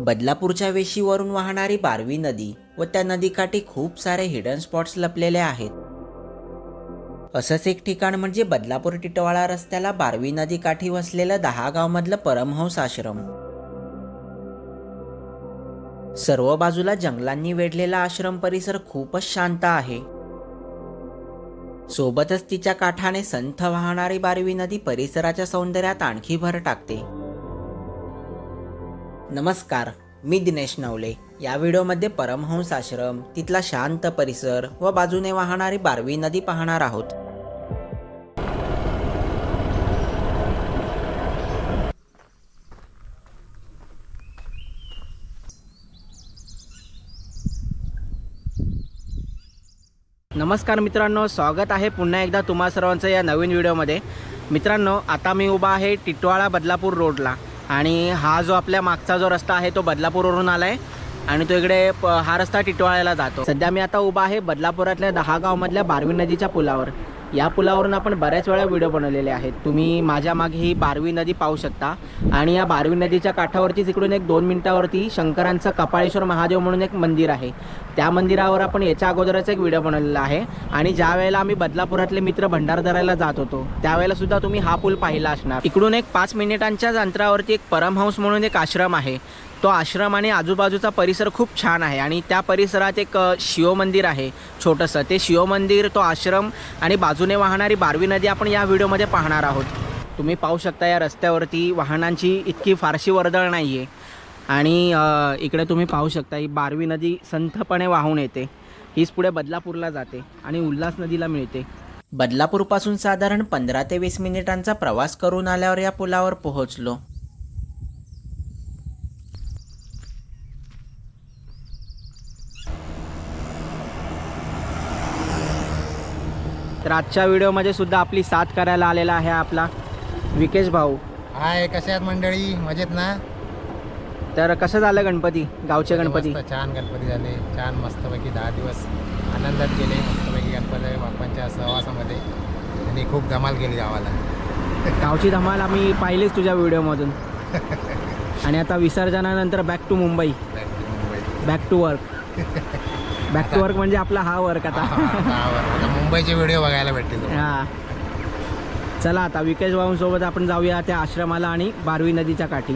बदलापूरच्या वेशीवरून वाहणारी बारवी नदी व त्या नदीकाठी खूप सारे हिडन स्पॉट्स लपलेले आहेत. असंच एक ठिकाण म्हणजे बदलापूर टिटवाळा रस्त्याला बारवी नदीकाठी वसलेलं दहा गावमधलं परमहंस आश्रम. सर्व बाजूला जंगलांनी वेढलेला आश्रम परिसर खूपच शांत आहे. सोबतच तिच्या काठाने संथ वाहणारी बारवी नदी परिसराच्या सौंदर्यात आणखी भर टाकते. नमस्कार मी दिनेश नवले. या व्हिडिओमध्ये परमहंस आश्रम तिथला शांत परिसर व बाजूने वाहणारी बारवी नदी पाहणार आहोत. नमस्कार मित्रांनो स्वागत आहे पुन्हा एकदा तुम्हा सर्वांचं या नवीन व्हिडिओमध्ये. मित्रांनो आता मी उभा आहे टिटवाळा बदलापूर रोडला. आणि हा जो आपल्या मागचा जो रस्ता आहे तो बदलापूरवरून आला आहे आणि तो इकडे हा रस्ता टिटवाळ्याला जातो. सध्या मी आता उभा आहे बदलापुरातल्या दहा गावमधल्या बारवी नदीच्या पुलावर. या पुलावरून आपण बऱ्याच वेळा व्हिडिओ बनवलेले आहेत. तुम्ही माझ्या मागे ही बारवी नदी पाहू शकता. आणि या बारवी नदीच्या काठावरतीच इकडून एक दोन मिनिटावरती शंकरांचं कपाळेश्वर महादेव म्हणून एक मंदिर आहे. त्या मंदिरावर आपण याच्या अगोदरच एक व्हिडिओ बनवलेला आहे. आणि ज्या वेळेला आम्ही बदलापुरातले मित्र भंडारदऱ्याला जात होतो त्यावेळेला सुद्धा तुम्ही हा पूल पाहिला असणार. इकडून एक पाच मिनिटांच्याच अंतरावरती एक परमहंस म्हणून एक आश्रम आहे. तो आश्रम आणि आजूबाजूचा परिसर खूप छान आहे आणि त्या परिसरात एक शिवमंदिर आहे छोटंसं. ते शिवमंदिर तो आश्रम आणि बाजूने वाहणारी बारवी नदी आपण या व्हिडिओमध्ये पाहणार आहोत. तुम्ही पाहू शकता या रस्त्यावरती वाहनांची इतकी फारशी वर्दळ नाही आहे आणि इकडे तुम्ही पाहू शकता ही बारवी नदी संथपणे वाहून येते. हीच पुढे बदलापूरला जाते आणि उल्हास नदीला मिळते. बदलापूरपासून साधारण पंधरा ते वीस मिनिटांचा प्रवास करून आल्यावर या पुलावर पोहोचलो. तर आजच्या व्हिडिओमध्ये सुद्धा आपली साथ करायला आलेला आहे आपला विकेश भाऊ. हाय कशा आहेत मंडळी? मजेत ना? तर कसं झालं गणपती? गावचे गणपती? मस्त. छान गणपती झाले. छान मस्तपैकी दहा दिवस आनंदात गेले. मस्तपैकी गणपती बाप्पांच्या सहवासामध्ये. आणि खूप धमाल केली गावाला. गावची धमाल आम्ही पाहिलीच तुझ्या व्हिडिओमधून. आणि आता विसर्जनानंतर back to Mumbai back to work back to work म्हणजे आपला हा वर्क आता. मुंबईचे व्हिडिओ बघायला भेटतील. हा. चला आता विकेश भाऊंसोबत आपण जाऊया त्या आश्रमाला आणि बारवी नदीच्या काठी.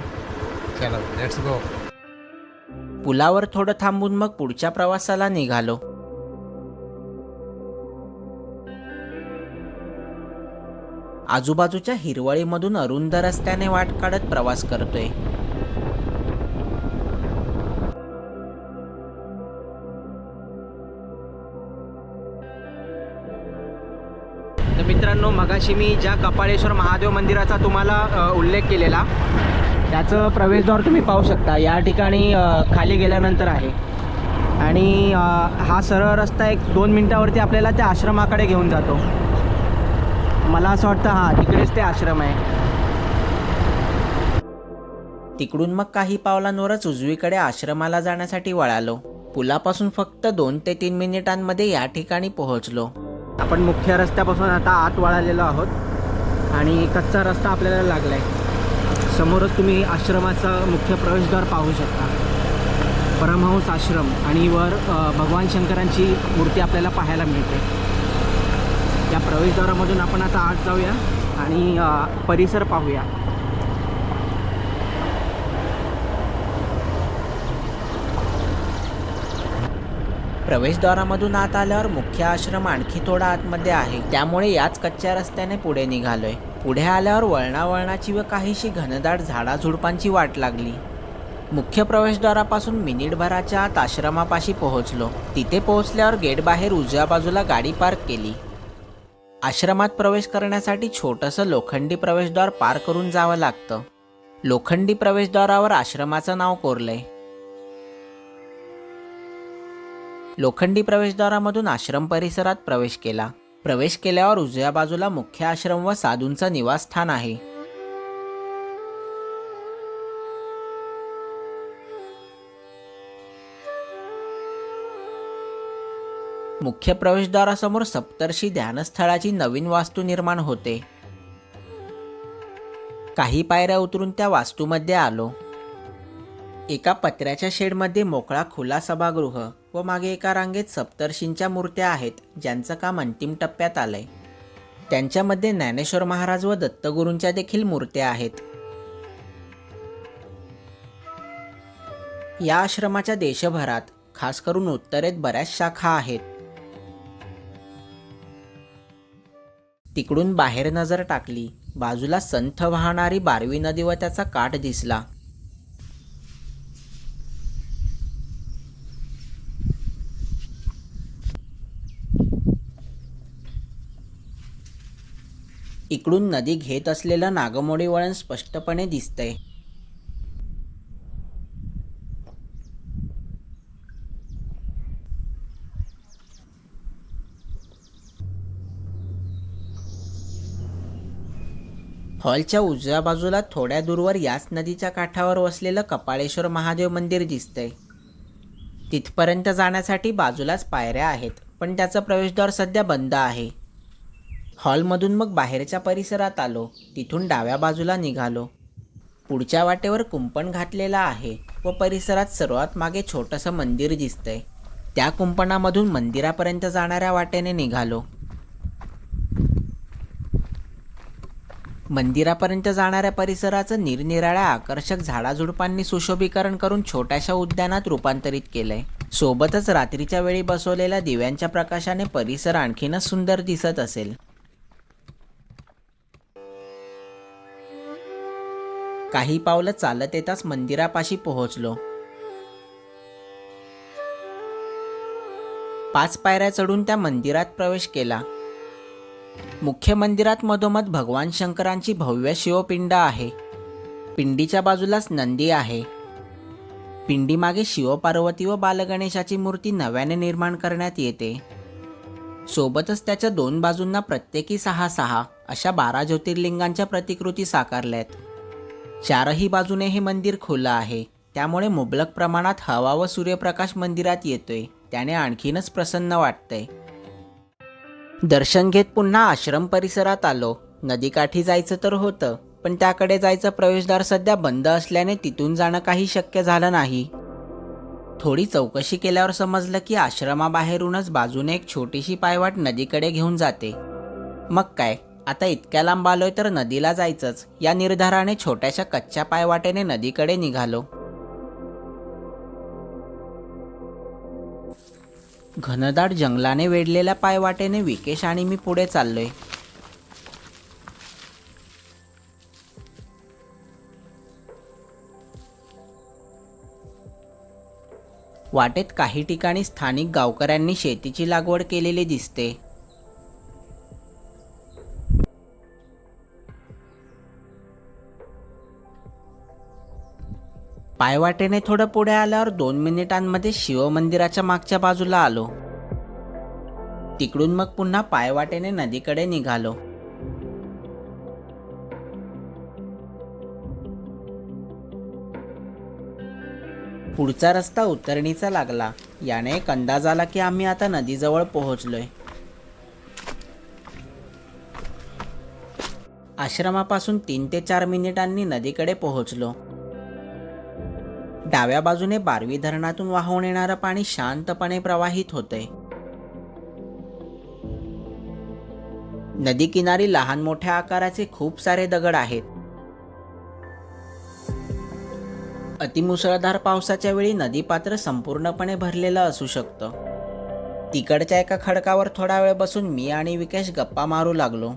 चलो लेट्स गो पुलावर थोडं थांबून मग पुढच्या प्रवासाला निघालो. आजूबाजूच्या हिरवळीमधून अरुंद रस्त्याने वाट काढत प्रवास करतोय. मित्रांनो मगाशी मी ज्या कपाळेश्वर महादेव मंदिराचा तुम्हाला उल्लेख केलेला त्याचं प्रवेशद्वार तुम्ही पाहू शकता. या ठिकाणी खाली गेल्यानंतर आहे. आणि हा सरळ रस्ता एक दोन मिनटावरती आपल्याला त्या आश्रमाकडे घेऊन जातो. मला असं वाटतं हां तिकडेच ते आश्रम आहे. तिकडून मग काही पावलांवरच उजवीकडे आश्रमाला जाण्यासाठी वळालो. पुलापासून फक्त दोन ते तीन मिनिटांमध्ये या ठिकाणी पोहोचलो. आपण मुख्य रस्त्यापासून आता आत वळालेलो आहोत आणि कच्चा रस्ता आपल्याला लागला आहे समोरच तुम्ही आश्रमाचा मुख्य प्रवेशद्वार पाहू शकता. परमहंस आश्रम आणि वर भगवान शंकरांची मूर्ती आपल्याला पाहायला मिळते. या प्रवेशद्वारामधून आपण आता आत जाऊया आणि परिसर पाहूया. प्रवेशद्वारामधून आत आल्यावर मुख्य आश्रम आणखी थोडा आतमध्ये आहे. त्यामुळे याच कच्च्या रस्त्याने पुढे निघालोय. पुढे आल्यावर वळणावळणाची व काहीशी घनदाट झाडाझुडपांची वाट लागली. मुख्य प्रवेशद्वारापासून मिनिटभराच्या आत आश्रमापाशी पोहोचलो. तिथे पोहोचल्यावर गेट बाहेर उजव्या बाजूला गाडी पार्क केली. आश्रमात प्रवेश करण्यासाठी छोटंसं लोखंडी प्रवेशद्वार पार करून जावं लागतं. लोखंडी प्रवेशद्वारावर आश्रमाचं नाव कोरलंय. लोखंडी प्रवेशद्वारामधून आश्रम परिसरात प्रवेश केला. प्रवेश केल्यावर उजव्या बाजूला मुख्य आश्रम व साधूंचा निवासस्थान आहे. मुख्य प्रवेशद्वारासमोर सप्तर्षी ध्यानस्थळाची नवीन वास्तू निर्माण होते. काही पायऱ्या उतरून त्या वास्तूमध्ये आलो. एका पत्र्याच्या शेडमध्ये मोकळा खुला सभागृह. व मागे एका रांगेत सप्तर्षींच्या मूर्त्या आहेत ज्यांचं काम अंतिम टप्प्यात आलंय. त्यांच्यामध्ये ज्ञानेश्वर महाराज व दत्तगुरूंच्या देखील मूर्त्या आहेत. या आश्रमाच्या देशभरात खास करून उत्तरेत बऱ्याच शाखा आहेत. तिकडून बाहेर नजर टाकली बाजूला संथ वाहणारी बारवी नदी व त्याचा काठ दिसला. इकडून नदी घेत असलेलं नागमोडी वळण स्पष्टपणे दिसतंय. हॉलच्या उजव्या बाजूला थोड्या दूरवर याच नदीच्या काठावर वसलेलं कपाळेश्वर महादेव मंदिर दिसतंय. तिथपर्यंत जाण्यासाठी बाजूलाच पायऱ्या आहेत पण त्याचं प्रवेशद्वार सध्या बंद आहे. हॉलमधून मग बाहेरच्या परिसरात आलो. तिथून डाव्या बाजूला निघालो. पुढच्या वाटेवर कुंपण घातलेला आहे व परिसरात सर्वात मागे छोटंसं मंदिर दिसतंय. त्या कुंपणामधून मंदिरापर्यंत जाणाऱ्या वाटेने निघालो. मंदिरापर्यंत जाणाऱ्या परिसराचं निरनिराळ्या आकर्षक झाडाझुडपांनी सुशोभीकरण करून छोट्याशा उद्यानात रूपांतरित केलंय. सोबतच रात्रीच्या वेळी बसवलेल्या दिव्यांच्या प्रकाशाने परिसर आणखीनच सुंदर दिसत असेल. काही पावलं चालत येताच मंदिरापाशी पोहोचलो. पाच पायऱ्या चढून त्या मंदिरात प्रवेश केला. मुख्य मंदिरात मधोमध भगवान शंकरांची भव्य शिवपिंड आहे. पिंडीच्या बाजूलाच नंदी आहे. पिंडीमागे शिवपार्वती व बालगणेशाची मूर्ती नव्याने निर्माण करण्यात येते. सोबतच त्याच्या दोन बाजूंना प्रत्येकी सहा सहा अशा बारा ज्योतिर्लिंगांच्या प्रतिकृती साकारल्यात. चारही बाजूने हे मंदिर खुलं आहे. त्यामुळे मुबलक प्रमाणात हवा व सूर्यप्रकाश मंदिरात येतोय. त्याने आणखीनच प्रसन्न वाटतंय. दर्शन घेत पुन्हा आश्रम परिसरात आलो. नदीकाठी जायचं तर होतं पण त्याकडे जायचं प्रवेशद्वार सध्या बंद असल्याने तिथून जाणं काही शक्य झालं नाही. थोडी चौकशी केल्यावर समजलं की आश्रमाबाहेरूनच बाजूने एक छोटीशी पायवाट नदीकडे घेऊन जाते. मग काय? आता इतक्या लांब आलोय तर नदीला जायचंच. या निर्धाराने छोट्याशा कच्च्या पायवाटेने नदीकडे निघालो. घनदाट जंगलाने वेढलेल्या पायवाटेने विकेश आणि मी पुढे चाललोय. वाटेत काही ठिकाणी स्थानिक गावकऱ्यांनी शेतीची लागवड केलेली दिसते. पायवाटेने थोडं पुढे आल्यावर दोन मिनिटांमध्ये शिवमंदिराच्या मागच्या बाजूला आलो. तिकडून मग पुन्हा पायवाटेने नदीकडे निघालो. पुढचा रस्ता उतरणीचा लागला. याने एक अंदाज आला की आम्ही आता नदीजवळ पोहोचलोय. आश्रमापासून तीन ते चार मिनिटांनी नदीकडे पोहोचलो. डाव्या बाजूने बारवी धरणातून वाहून येणारं पाणी शांतपणे प्रवाहित होते. नदी किनारी लहान मोठ्या आकाराचे खूप सारे दगड आहेत. अतिमुसळधार पावसाच्या वेळी नदीपात्र संपूर्णपणे भरलेलं असू शकतं. तिकडच्या एका खडकावर थोडा वेळ बसून मी आणि विकेश गप्पा मारू लागलो.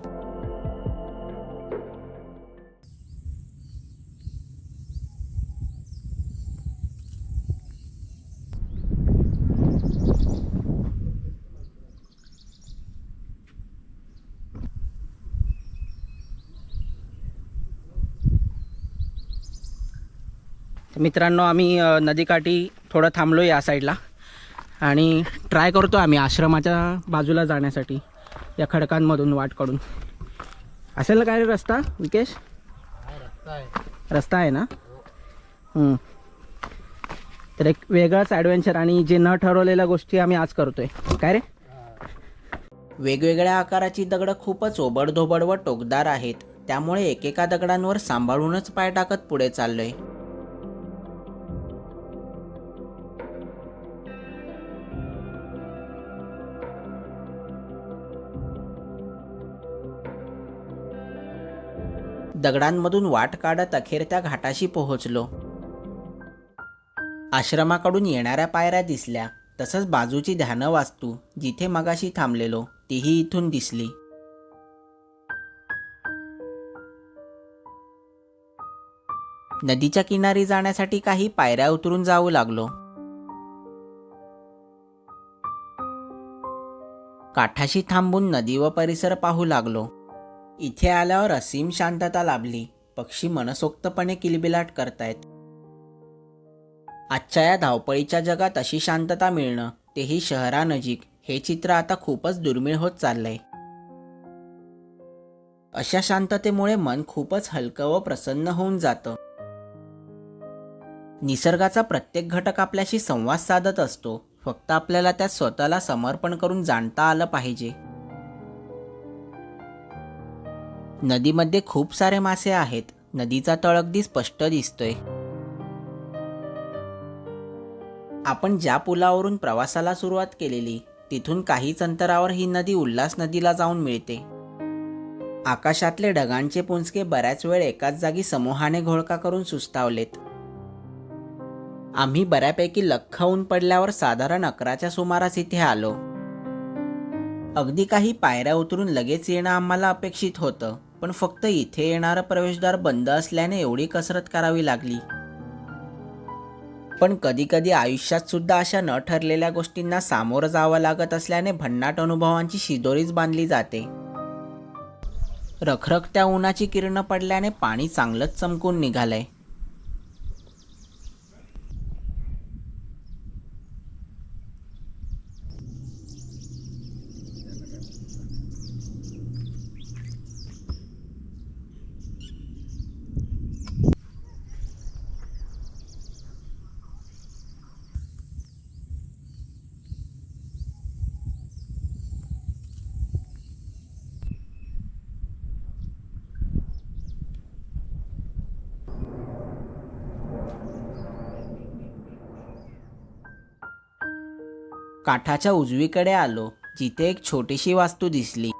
मित्रांनो आम्ही नदीकाठी थोडं थांबलो या साईडला आणि ट्राय करतो आम्ही आश्रमाच्या बाजूला जाण्यासाठी या खडकांमधून वाट काढून. असेल ना काय रे रस्ता विकेश? रस्ता आहे. रस्ता आहे ना? तर एक वेगळाच ॲडव्हेंचर आणि जे न ठरवलेल्या गोष्टी आम्ही आज करतोय. काय रे? वेगवेगळ्या आकाराची दगडं खूपच ओबडधोबड व टोकदार आहेत. त्यामुळे एकेका दगडांवर सांभाळूनच पाय टाकत पुढे चाललोय. दगडांमधून वाट काढत अखेर त्या घाटाशी पोहोचलो. आश्रमाकडून येणाऱ्या पायऱ्या दिसल्या. तसंच बाजूची ध्यानं वास्तू जिथे मगाशी थांबलेलो तीही इथून दिसली. नदीच्या किनारी जाण्यासाठी काही पायऱ्या उतरून जाऊ लागलो. काठाशी थांबून नदी व परिसर पाहू लागलो. इथे आल्यावर असीम शांतता लाभली. पक्षी मनसोक्तपणे किलबिलाट करतायत. आजच्या या धावपळीच्या जगात अशी शांतता मिळणं तेही शहरानजीक हे चित्र आता खूपच दुर्मिळ होत चाललंय. अशा शांततेमुळे मन खूपच हलकं व प्रसन्न होऊन जातं. निसर्गाचा प्रत्येक घटक आपल्याशी संवाद साधत असतो. फक्त आपल्याला त्यात स्वतःला समर्पण करून जाणता आलं पाहिजे. नदीमध्ये खूप सारे मासे आहेत. नदीचा तळ अगदी स्पष्ट दिसतोय. आपण ज्या पुलावरून प्रवासाला सुरुवात केलेली तिथून काहीच अंतरावर ही नदी उल्हास नदीला जाऊन मिळते. आकाशातले ढगांचे पुंजके बऱ्याच वेळ एकाच जागी समूहाने घोळका करून सुस्तावलेत. आम्ही बऱ्यापैकी लख्ख ऊन पडल्यावर साधारण अकराच्या सुमारास इथे आलो. अगदी काही पायऱ्या उतरून लगेच येणं आम्हाला अपेक्षित होतं पण फक्त इथे येणारं प्रवेशद्वार बंद असल्याने एवढी कसरत करावी लागली. पण कधी कधी आयुष्यात सुद्धा अशा न ठरलेल्या गोष्टींना सामोरं जावं लागत असल्याने भन्नाट अनुभवांची शिदोरीच बांधली जाते. रखरखत्या उन्हाची किरणं पडल्याने पाणी चांगलंच चमकून निघालंय. काठाच्या उजवीकडे आलो जिथे एक छोटीशी वास्तू दिसली.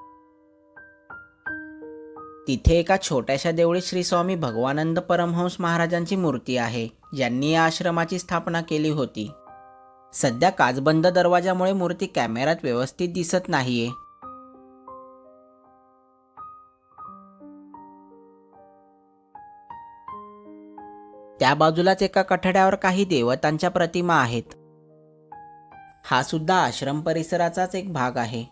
तिथे एका छोट्याशा देवळीत श्री स्वामी भगवानंद परमहंस महाराजांची मूर्ती आहे ज्यांनी या आश्रमाची स्थापना केली होती. सध्या काचबंद दरवाजामुळे मूर्ती कॅमेऱ्यात व्यवस्थित दिसत नाहीये. त्या बाजूलाच एका कठड्यावर काही देवतांच्या प्रतिमा आहेत. हा सुद्धा आश्रम परिसराचाच एक भाग आहे.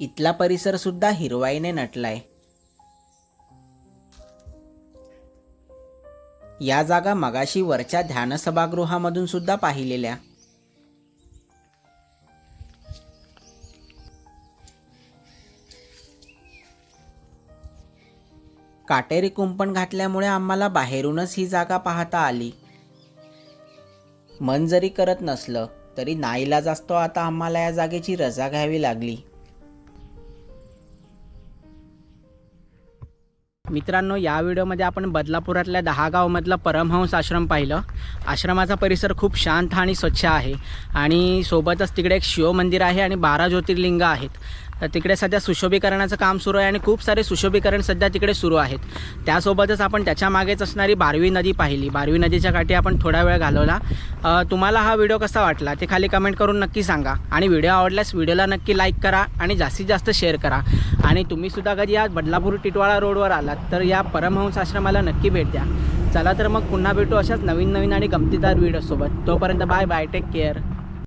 इथला परिसर सुद्धा हिरवाईने नटलाय. या जागा मगाशी वरच्या ध्यान सभागृहामधून सुद्धा पाहिलेल्या. काटेरी कुंपण घातल्यामुळे आम्हाला बाहेरूनच ही जागा पाहता आली. मन जरी करत नसलं तरी नाईलाज असतो आता आम्हाला या जागेची रजा घ्यावी लागली. मित्रांनो या व्हिडिओमध्ये आपण बदलापुरातल्या दहा गावमधलं परमहंस आश्रम पाहिलं. आश्रमाचा परिसर खूप शांत आणि स्वच्छ आहे. आणि सोबतच तिकडे एक शिव मंदिर आहे आणि बारा ज्योतिर्लिंग आहेत. तिकडे सध्या सुशोभीकरणाचं काम सुरू आहे आणि खूप सारे सुशोभीकरण सध्या तिकडे सुरू आहेत. त्यासोबतच आपण त्याच्या मागेच असणारी बारवी नदी पाहिली. बारवी नदीच्या काठी आपण थोडा वेळ घालवला. तुम्हाला हा व्हिडिओ कसा वाटला ते खाली कमेंट करून नक्की सांगा. आणि व्हिडिओ आवडल्यास व्हिडिओला नक्की लाईक करा आणि जास्तीत जास्त शेअर करा. आणि तुम्हीसुद्धा कधी या बदलापूर टिटवाळा रोडवर आलात तर या परमहंस आश्रमाला नक्की भेट द्या. चला तर मग पुन्हा भेटू अशाच नवीन नवीन आणि गमतीदार व्हिडिओसोबत. तोपर्यंत बाय बाय टेक केअर